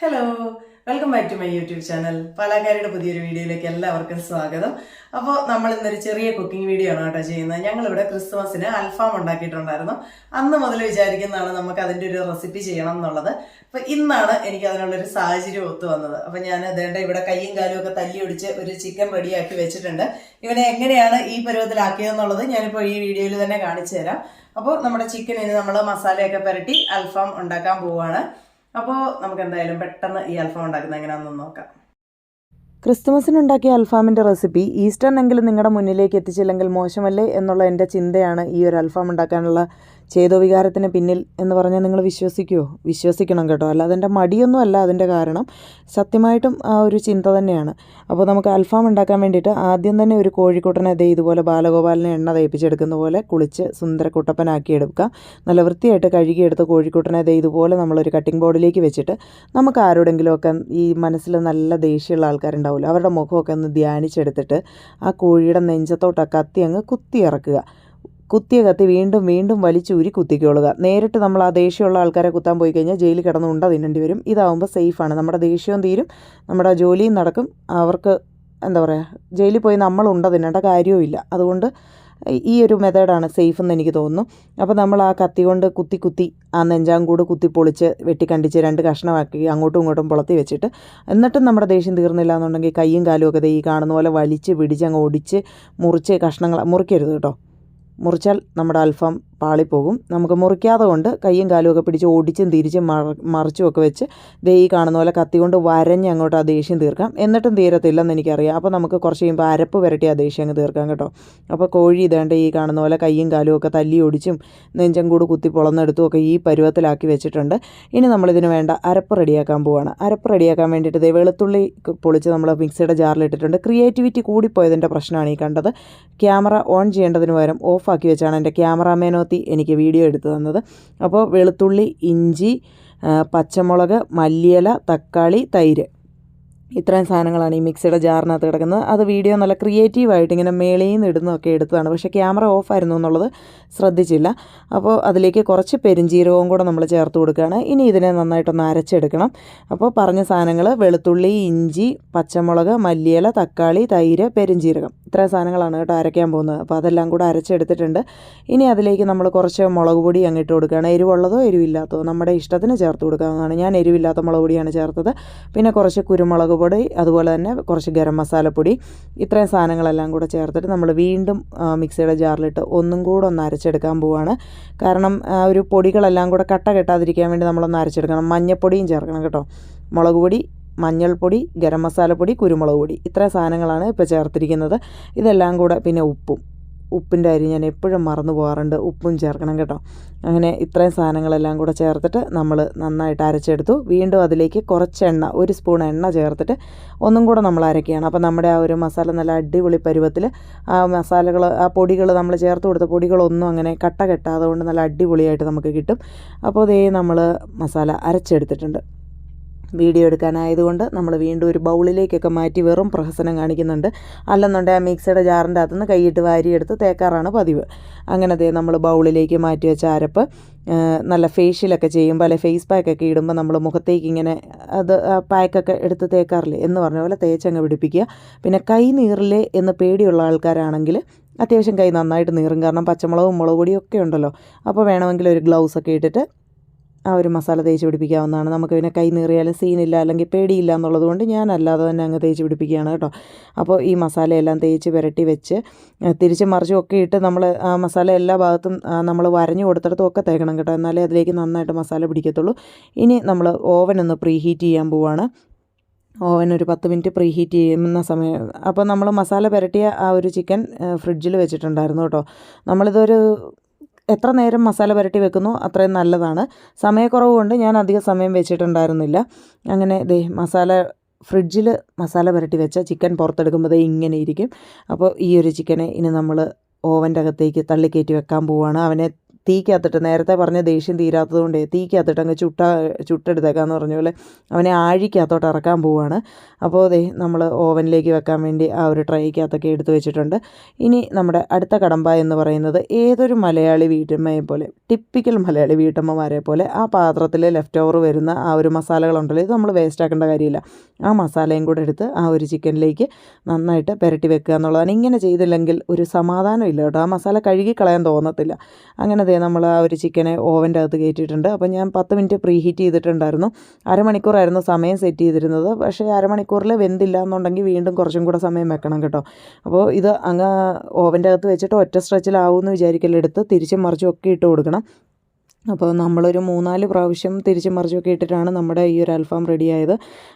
Hello welcome back to my YouTube channel പാലാക്കാരിയുടെ പുതിയൊരു വീഡിയോയിലേക്ക് എല്ലാവർക്കും സ്വാഗതം. അപ്പോൾ നമ്മൾ ഇന്നൊരു ചെറിയ കുക്കിംഗ് വീഡിയോ ആണ് കേട്ടോ ചെയ്യുന്നത്. ഞങ്ങളിവിടെ ക്രിസ്മസിന് അൽഫാം ഉണ്ടാക്കിയിട്ടുണ്ടായിരുന്നു. അന്ന് മുതൽ വിചാരിക്കുന്നതാണ് നമുക്ക് അതിന്റെ ഒരു റെസിപ്പി ചെയ്യണം എന്നുള്ളത്. അപ്പോൾ ഇന്നാണ് എനിക്ക് അതിനുള്ളൊരു സാഹചര്യം ഒത്തു വന്നത്. അപ്പോൾ ഞാൻ അതേണ്ട ഇവിടെ കയ്യും കാലും ഒക്കെ തല്ലി ഒടിച്ച് ഒരു ചിക്കൻ റെഡിയാക്കി വെച്ചിട്ടുണ്ട്. ഇവനെ എങ്ങനെയാണ് ഈ പരുവത്തിലാക്കിയതെന്നുള്ളത് ഞാനിപ്പോൾ ഈ വീഡിയോയിൽ തന്നെ കാണിച്ചു തരാം. അപ്പോൾ നമ്മുടെ ചിക്കൻ ഇനി നമ്മൾ മസാലയൊക്കെ പുരട്ടി അൽഫാം ഉണ്ടാക്കാൻ പോവുകയാണ് അപ്പോൾ നമുക്ക് എന്തായാലും പെട്ടെന്ന് ഈ അൽഫാം ഉണ്ടാക്കുന്നത് എങ്ങനെയാണെന്ന് നോക്കാം. ക്രിസ്തുമസിനുണ്ടാക്കിയ അൽഫാമിന്റെ റെസിപ്പി ഈസ്റ്ററിനെങ്കിലും നിങ്ങളുടെ മുന്നിലേക്ക് എത്തിച്ചില്ലെങ്കിൽ മോശമല്ലേ എന്നുള്ള എന്റെ ചിന്തയാണ് ഈ ഒരു അൽഫാം ഉണ്ടാക്കാനുള്ള ചേതോ വികാരത്തിന് പിന്നിൽ എന്ന് പറഞ്ഞാൽ നിങ്ങൾ വിശ്വസിക്കുമോ വിശ്വസിക്കണം കേട്ടോ. അല്ലാതെ എന്റെ മടിയൊന്നും അല്ല അതിന്റെ കാരണം. സത്യമായിട്ടും ആ ഒരു ചിന്ത തന്നെയാണ്. അപ്പോൾ നമുക്ക് അൽഫാം ഉണ്ടാക്കാൻ വേണ്ടിയിട്ട് ആദ്യം തന്നെ ഒരു കോഴിക്കുട്ടനെ ദേ ഇതുപോലെ ബാലഗോപാലിനെ എണ്ണ തേപ്പിച്ചെടുക്കുന്ന പോലെ കുളിച്ച് സുന്ദരക്കുട്ടപ്പനാക്കി എടുക്കുക നല്ല വൃത്തിയായിട്ട് കഴുകിയെടുത്ത കോഴിക്കുട്ടനെ ദേ ഇതുപോലെ നമ്മളൊരു കട്ടിംഗ് ബോർഡിലേക്ക് വെച്ചിട്ട് നമുക്ക് ആരോടെങ്കിലുമൊക്കെ ഈ മനസ്സിൽ നല്ല ദേഷ്യമുള്ള ആൾക്കാരുണ്ടാവില്ല അവരുടെ മുഖമൊക്കെ ഒന്ന് ധ്യാനിച്ചെടുത്തിട്ട് ആ കോഴിയുടെ നെഞ്ചത്തോട്ട് കത്തി അങ്ങ് കുത്തി ഇറക്കുക കുത്തിയ കത്തി വീണ്ടും വീണ്ടും വലിച്ചൂരി കുത്തിക്കൊള്ളുക. നേരിട്ട് നമ്മൾ ആ ദേഷ്യമുള്ള ആൾക്കാരെ കുത്താൻ പോയി കഴിഞ്ഞാൽ ജയിലിൽ കിടന്ന് തിന്നേണ്ടി വരും. ഇതാവുമ്പോൾ സേഫാണ് നമ്മുടെ ദേഷ്യവും തീരും. നമ്മുടെ ജോലിയും നടക്കും. അവർക്ക് എന്താ പറയുക ജയിലിൽ പോയി നമ്മൾ ഉണ്ട തിന്നേണ്ട കാര്യവും ഇല്ല. അതുകൊണ്ട് ഈ ഒരു മെത്തേഡാണ് സേഫ് എന്ന് എനിക്ക് തോന്നുന്നു. അപ്പോൾ നമ്മൾ ആ കത്തി കൊണ്ട് കുത്തി കുത്തി ആ നെഞ്ചാങ്കൂട് കുത്തി പൊളിച്ച് വെട്ടിക്കണ്ടിച്ച് രണ്ട് കഷ്ണമാക്കി അങ്ങോട്ടും ഇങ്ങോട്ടും പുളത്തി വെച്ചിട്ട് എന്നിട്ടും നമ്മുടെ ദേഷ്യം തീർന്നില്ല എന്നുണ്ടെങ്കിൽ കൈയും കാലും ഒക്കെ ഈ കാണുന്ന പോലെ വലിച്ച് പിടിച്ച് അങ്ങ് ഒടിച്ച് മുറിച്ച് കഷ്ണങ്ങൾ മുറിക്കരുത് കേട്ടോ. മുറിച്ചാൽ നമ്മുടെ അൽഫാം പാളിപ്പോകും. നമുക്ക് മുറിക്കാതെ കൊണ്ട് കയ്യും കാലും ഒക്കെ പിടിച്ച് ഓടിച്ചും തിരിച്ചും മറ മറിച്ചും ഒക്കെ വെച്ച് ദേ ഈ കാണുന്ന പോലെ കത്തി കൊണ്ട് വരഞ്ഞ് അങ്ങോട്ട് ആ ദേഷ്യം തീർക്കാം. എന്നിട്ടും തീരത്തില്ലെന്ന് എനിക്കറിയാം. അപ്പോൾ നമുക്ക് കുറച്ച് കഴിയുമ്പോൾ അരപ്പ് വരട്ടി ആ ദേഷ്യം അങ്ങ് തീർക്കാം കേട്ടോ. അപ്പോൾ കോഴി ഇതേണ്ട ഈ കാണുന്ന പോലെ കയ്യും കാലും ഒക്കെ തല്ലി ഓടിച്ചും നെഞ്ചം കൂട് കുത്തി പൊളന്നെടുത്തും ഒക്കെ ഈ പരുവത്തിലാക്കി വെച്ചിട്ടുണ്ട്. ഇനി നമ്മളിതിന് വേണ്ട അരപ്പ് റെഡിയാക്കാൻ പോവാണ്. അരപ്പ് റെഡിയാക്കാൻ വേണ്ടിയിട്ട് ദേ വെളുത്തുള്ളി പൊളിച്ച് നമ്മൾ മിക്സിയുടെ ജാറിലിട്ടിട്ടുണ്ട്. ക്രിയേറ്റിവിറ്റി കൂടിപ്പോയതിന്റെ പ്രശ്നമാണ് ഈ കണ്ടത്. ക്യാമറ ഓൺ ചെയ്യേണ്ടതിന് പകരം ഓഫാക്കി വെച്ചാണ് എന്റെ ക്യാമറാമേനോത്തി എനിക്ക് വീഡിയോ എടുത്തു തന്നത്. അപ്പോൾ വെളുത്തുള്ളി ഇഞ്ചി പച്ചമുളക് മല്ലിയില തക്കാളി തൈര്. ഇത്രയും സാധനങ്ങളാണ് ഈ മിക്സിയുടെ ജാറിനകത്ത് കിടക്കുന്നത്. അത് വീഡിയോ നല്ല ക്രിയേറ്റീവായിട്ട് ഇങ്ങനെ മേളയിൽ നിന്ന് ഇടുന്നതൊക്കെ എടുത്തതാണ്. പക്ഷേ ക്യാമറ ഓഫായിരുന്നു എന്നുള്ളത് ശ്രദ്ധിച്ചില്ല. അപ്പോൾ അതിലേക്ക് കുറച്ച് പെരിഞ്ജീരകവും കൂടെ നമ്മൾ ചേർത്ത് കൊടുക്കുകയാണ്. ഇനി ഇതിനെ നന്നായിട്ടൊന്ന് അരച്ചെടുക്കണം. അപ്പോൾ പറഞ്ഞ സാധനങ്ങൾ വെളുത്തുള്ളി ഇഞ്ചി പച്ചമുളക് മല്ലിയില തക്കാളി തൈര് പെരിഞ്ജീരകം ഇത്രയും സാധനങ്ങളാണ് കേട്ടോ അരയ്ക്കാൻ പോകുന്നത്. അപ്പോൾ അതെല്ലാം കൂടെ അരച്ചെടുത്തിട്ടുണ്ട്. ഇനി അതിലേക്ക് നമ്മൾ കുറച്ച് മുളക് പൊടി അങ്ങിട്ട് കൊടുക്കുകയാണ്. എരിവുള്ളതോ എരിവില്ലാത്തതോ നമ്മുടെ ഇഷ്ടത്തിന് ചേർത്ത് കൊടുക്കാവുന്നതാണ്. ഞാൻ എരിവില്ലാത്ത മുളക് പൊടിയാണ് ചേർത്തത്. പിന്നെ കുറച്ച് കുരുമുളക് പൊടി അതുപോലെ തന്നെ കുറച്ച് ഗരം മസാലപ്പൊടി ഇത്രയും സാധനങ്ങളെല്ലാം കൂടെ ചേർത്തിട്ട് നമ്മൾ വീണ്ടും മിക്സിയുടെ ജാറിലിട്ട് ഒന്നും കൂടെ ഒന്ന് അരച്ചെടുക്കാൻ പോവുകയാണ് കാരണം ഒരു പൊടികളെല്ലാം കൂടെ കട്ട കെട്ടാതിരിക്കാൻ വേണ്ടി നമ്മളൊന്ന് അരച്ചെടുക്കണം. മഞ്ഞപ്പൊടിയും ചേർക്കണം കേട്ടോ. മുളക് പൊടി മഞ്ഞൾപ്പൊടി ഗരം മസാലപ്പൊടി കുരുമുളക് പൊടി ഇത്ര സാധനങ്ങളാണ് ഇപ്പോൾ ചേർത്തിരിക്കുന്നത്. ഇതെല്ലാം കൂടെ പിന്നെ ഉപ്പും. ഉപ്പിന്റെ അരി ഞാൻ എപ്പോഴും മറന്നു പോകാറുണ്ട്. ഉപ്പും ചേർക്കണം കേട്ടോ. അങ്ങനെ ഇത്രയും സാധനങ്ങളെല്ലാം കൂടെ ചേർത്തിട്ട് നമ്മൾ നന്നായിട്ട് അരച്ചെടുത്തു. വീണ്ടും അതിലേക്ക് കുറച്ച് എണ്ണ ഒരു സ്പൂൺ എണ്ണ ചേർത്തിട്ട് ഒന്നും കൂടെ നമ്മൾ അരക്കുകയാണ്. അപ്പോൾ നമ്മുടെ ആ ഒരു മസാല നല്ല അടിപൊളി പരുവത്തിൽ ആ മസാലകൾ ആ പൊടികൾ നമ്മൾ ചേർത്ത് കൊടുത്ത പൊടികളൊന്നും അങ്ങനെ കട്ട കെട്ടാതുകൊണ്ട് നല്ല അടിപൊളിയായിട്ട് നമുക്ക് കിട്ടും. അപ്പോൾ ഇതേ നമ്മൾ മസാല അരച്ചെടുത്തിട്ടുണ്ട്. വീഡിയോ എടുക്കാനായതുകൊണ്ട് നമ്മൾ വീണ്ടും ഒരു ബൗളിലേക്കൊക്കെ മാറ്റി വെറും പ്രഹസനം കാണിക്കുന്നുണ്ട്. അല്ലെന്നുണ്ടെങ്കിൽ ആ മിക്സിയുടെ ജാറിന്റെ അകത്തുനിന്ന് കൈയിട്ട് വാരിയെടുത്ത് തേക്കാറാണ് പതിവ്. അങ്ങനത്തെ നമ്മൾ ബൗളിലേക്ക് മാറ്റി വെച്ച അരപ്പ് നല്ല ഫേഷ്യലൊക്കെ ചെയ്യുമ്പോൾ അല്ലെ ഫേസ് പാക്കൊക്കെ ഇടുമ്പോൾ നമ്മൾ മുഖത്തേക്ക് ഇങ്ങനെ അത് പാക്കൊക്കെ എടുത്ത് തേക്കാറില്ലേ എന്ന് പറഞ്ഞ പോലെ തേച്ചങ്ങ് പിടിപ്പിക്കുക. പിന്നെ കൈ നീറില്ലേ എന്ന് പേടിയുള്ള ആൾക്കാരാണെങ്കിൽ അത്യാവശ്യം കൈ നന്നായിട്ട് നീറും. കാരണം പച്ചമുളകും മുളക് ഒക്കെ ഉണ്ടല്ലോ. അപ്പോൾ വേണമെങ്കിൽ ഒരു ഗ്ലൗസൊക്കെ ഇട്ടിട്ട് ആ ഒരു മസാല തേച്ച് പിടിപ്പിക്കാവുന്നതാണ്. നമുക്ക് പിന്നെ കൈ നീറിയാലും സീനില്ല അല്ലെങ്കിൽ പേടിയില്ല എന്നുള്ളത് കൊണ്ട് ഞാൻ അല്ലാതെ തന്നെ അങ്ങ് തേച്ച് പിടിപ്പിക്കുകയാണ് കേട്ടോ. അപ്പോൾ ഈ മസാലയെല്ലാം തേച്ച് പുരട്ടി വെച്ച് തിരിച്ച് മറിച്ചും ഒക്കെ ഇട്ട് നമ്മൾ ആ മസാല എല്ലാ ഭാഗത്തും നമ്മൾ വരഞ്ഞു കൊടുത്തിടത്തും ഒക്കെ തേക്കണം കേട്ടോ. എന്നാലേ അതിലേക്ക് നന്നായിട്ട് മസാല പിടിക്കത്തുള്ളൂ. ഇനി നമ്മൾ ഓവൻ ഒന്ന് പ്രീ ഹീറ്റ് ചെയ്യാൻ പോവാണ്. ഓവൻ ഒരു പത്ത് മിനിറ്റ് പ്രീ ഹീറ്റ് ചെയ്യുന്ന സമയം അപ്പോൾ നമ്മൾ മസാല പുരട്ടിയ ആ ഒരു ചിക്കൻ ഫ്രിഡ്ജിൽ വെച്ചിട്ടുണ്ടായിരുന്നു കേട്ടോ. നമ്മളിതൊരു എത്ര നേരം മസാല പുരട്ടി വെക്കുന്നു അത്രയും നല്ലതാണ്. സമയക്കുറവ് കൊണ്ട് ഞാൻ അധിക സമയം വെച്ചിട്ടുണ്ടായിരുന്നില്ല. അങ്ങനെ ദേ മസാല ഫ്രിഡ്ജിൽ മസാല പുരട്ടി വെച്ച ചിക്കൻ പുറത്തെടുക്കുമ്പോൾ ദേ ഇങ്ങനെ ഇരിക്കും. അപ്പോൾ ഈ ഒരു ചിക്കനെ ഇനി നമ്മൾ ഓവന്റെ അകത്തേക്ക് തള്ളിക്കയറ്റി വെക്കാൻ പോവുകയാണ് അവനെ തീക്കകത്തിട്ട് നേരത്തെ പറഞ്ഞ ദേഷ്യം തീരാത്തത് കൊണ്ട് തീക്കകത്തിട്ട് അങ്ങ് ചുട്ട ചുട്ടെടുത്തേക്കാന്ന് പറഞ്ഞ പോലെ അവനെ ആഴിക്കകത്തോട്ട് ഇറക്കാൻ പോവുകയാണ് അപ്പോൾ ദേ നമ്മൾ ഓവനിലേക്ക് വെക്കാൻ വേണ്ടി ആ ഒരു ട്രൈക്കകത്തൊക്കെ എടുത്തു വെച്ചിട്ടുണ്ട്. ഇനി നമ്മുടെ അടുത്ത കടമ്പ എന്ന് പറയുന്നത് ഏതൊരു മലയാളി വീട്ടമ്മയെ പോലെ ടിപ്പിക്കൽ മലയാളി വീട്ടമ്മമാരെ പോലെ ആ പാത്രത്തിൽ ലെഫ്റ്റ് ഓവർ വരുന്ന ആ ഒരു മസാലകളുണ്ടല്ലോ ഇത് നമ്മൾ വേസ്റ്റ് ആക്കേണ്ട കാര്യമില്ല. ആ മസാലയും കൂടെ എടുത്ത് ആ ഒരു ചിക്കനിലേക്ക് നന്നായിട്ട് പുരട്ടി വെക്കുക എന്നുള്ളതാണ്. ഇങ്ങനെ ചെയ്തില്ലെങ്കിൽ ഒരു സമാധാനം ഇല്ല കേട്ടോ. ആ മസാല കഴുകി കളയാൻ തോന്നത്തില്ല. അങ്ങനെ നമ്മൾ ആ ഒരു ചിക്കനെ ഓവന്റെ അകത്ത് കയറ്റിയിട്ടുണ്ട്. അപ്പോൾ ഞാൻ പത്ത് മിനിറ്റ് പ്രീ ഹീറ്റ് ചെയ്തിട്ടുണ്ടായിരുന്നു. അരമണിക്കൂറായിരുന്നു സമയം സെറ്റ് ചെയ്തിരുന്നത്. പക്ഷേ അരമണിക്കൂറിൽ വെന്തില്ല എന്നുണ്ടെങ്കിൽ വീണ്ടും കുറച്ചും കൂടെ സമയം വെക്കണം കേട്ടോ. അപ്പോൾ ഇത് അങ്ങ് ഓവന്റെ അകത്ത് വെച്ചിട്ട് ഒറ്റ സ്ട്രെച്ചിലാവുമെന്ന് വിചാരിക്കലെടുത്ത് തിരിച്ചും മറിച്ചും ഒക്കെ ഇട്ട് കൊടുക്കണം. അപ്പോൾ നമ്മളൊരു മൂന്നാൽ പ്രാവശ്യം തിരിച്ചും മറിച്ചൊക്കെ ഇട്ടിട്ടാണ് നമ്മുടെ ഈ ഒരു അൽഫാം റെഡിയായത്.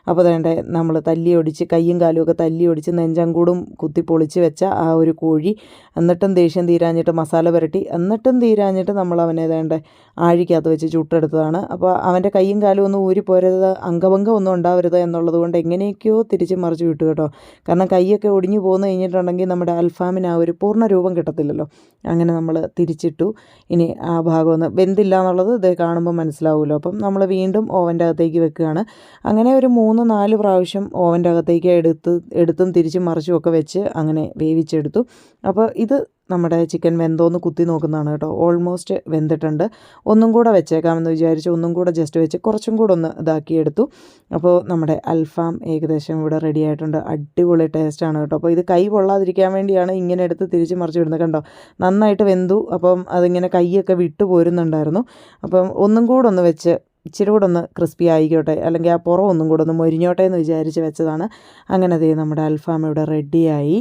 അപ്പോൾ വേണ്ട നമ്മൾ തല്ലി ഒടിച്ച് കയ്യും കാലും ഒക്കെ തല്ലി ഒടിച്ച് നെഞ്ചങ്കൂടും കുത്തി പൊളിച്ച് വെച്ച ആ ഒരു കോഴി. എന്നിട്ടും ദേഷ്യം തീരാഞ്ഞിട്ട് മസാല പുരട്ടി. എന്നിട്ടും തീരാഞ്ഞിട്ട് നമ്മൾ അവനെ വേണ്ട ആഴിക്കകത്ത് വെച്ച് ചുട്ടെടുത്തതാണ്. അപ്പോൾ അവന്റെ കയ്യും കാലും ഒന്നും ഊരിപ്പോരരുത് അംഗഭംഗം ഒന്നും ഉണ്ടാവരുത് എന്നുള്ളത് കൊണ്ട് എങ്ങനെയൊക്കെയോ തിരിച്ച് മറിച്ച് വിട്ടു കേട്ടോ. കാരണം കൈയൊക്കെ ഒടിഞ്ഞു പോന്നു കഴിഞ്ഞിട്ടുണ്ടെങ്കിൽ നമ്മുടെ അൽഫാമിന് ആ ഒരു പൂർണ രൂപം കിട്ടത്തില്ലല്ലോ. അങ്ങനെ നമ്മൾ തിരിച്ചിട്ടു. ഇനി ആ ഭാഗം ഒന്ന് വെന്തില്ല എന്നുള്ളത് ഇത് കാണുമ്പോൾ മനസ്സിലാവുമല്ലോ അപ്പം നമ്മൾ വീണ്ടും ഓവന്റെ അകത്തേക്ക് വെക്കുകയാണ്. അങ്ങനെ ഒരു മൂന്ന് നാല് പ്രാവശ്യം ഓവന്റെ അകത്തേക്ക് എടുത്ത് എടുത്തും തിരിച്ചും മറിച്ചും ഒക്കെ വെച്ച് അങ്ങനെ വേവിച്ചെടുത്തു. അപ്പോൾ ഇത് നമ്മുടെ ചിക്കൻ വെന്തോന്ന് കുത്തി നോക്കുന്നതാണ് കേട്ടോ. ഓൾമോസ്റ്റ് വെന്തിട്ടുണ്ട്. ഒന്നും കൂടെ വെച്ചേക്കാമെന്ന് വിചാരിച്ച് ഒന്നും കൂടെ ജസ്റ്റ് വെച്ച് കുറച്ചും കൂടെ ഒന്ന് ഇതാക്കിയെടുത്തു. അപ്പോൾ നമ്മുടെ അൽഫാം ഏകദേശം ഇവിടെ റെഡി ആയിട്ടുണ്ട്. അടിപൊളി ടേസ്റ്റാണ് കേട്ടോ. അപ്പോൾ ഇത് കൈ കൊള്ളാതിരിക്കാൻ വേണ്ടിയാണ് ഇങ്ങനെ എടുത്ത് തിരിച്ച് മറിച്ച് വിടുന്നത് കണ്ടോ? നന്നായിട്ട് വെന്തു. അപ്പം അതിങ്ങനെ കൈയൊക്കെ വിട്ടു പോരുന്നുണ്ടായിരുന്നു. അപ്പം ഒന്നും കൂടെ ഒന്ന് വെച്ച് ഇച്ചിരി കൂടെ ഒന്ന് ക്രിസ്പി ആയിക്കോട്ടെ. അല്ലെങ്കിൽ ആ പുറം ഒന്നും കൂടെ ഒന്ന് മൊരിഞ്ഞോട്ടെ എന്ന് വിചാരിച്ച് വെച്ചതാണ്. അങ്ങനെ അതേ നമ്മുടെ അൽഫാം ഇവിടെ റെഡിയായി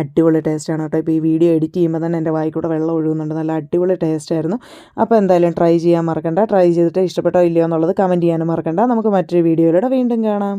അടിപൊളി ടേസ്റ്റാണ് കേട്ടോ. ഇപ്പോൾ ഈ വീഡിയോ എഡിറ്റ് ചെയ്യുമ്പോൾ തന്നെ എന്റെ വായിക്കൂടെ വെള്ളം ഒഴുകുന്നുണ്ട്. നല്ല അടിപൊളി ടേസ്റ്റായിരുന്നു അപ്പോൾ എന്തായാലും ട്രൈ ചെയ്യാൻ മറക്കണ്ട. ട്രൈ ചെയ്തിട്ട് ഇഷ്ടപ്പെട്ടോ ഇല്ലയോ എന്നുള്ളത് കമന്റ് ചെയ്യാനും മറക്കണ്ട. നമുക്ക് മറ്റൊരു വീഡിയോയിലൂടെ വീണ്ടും കാണാം.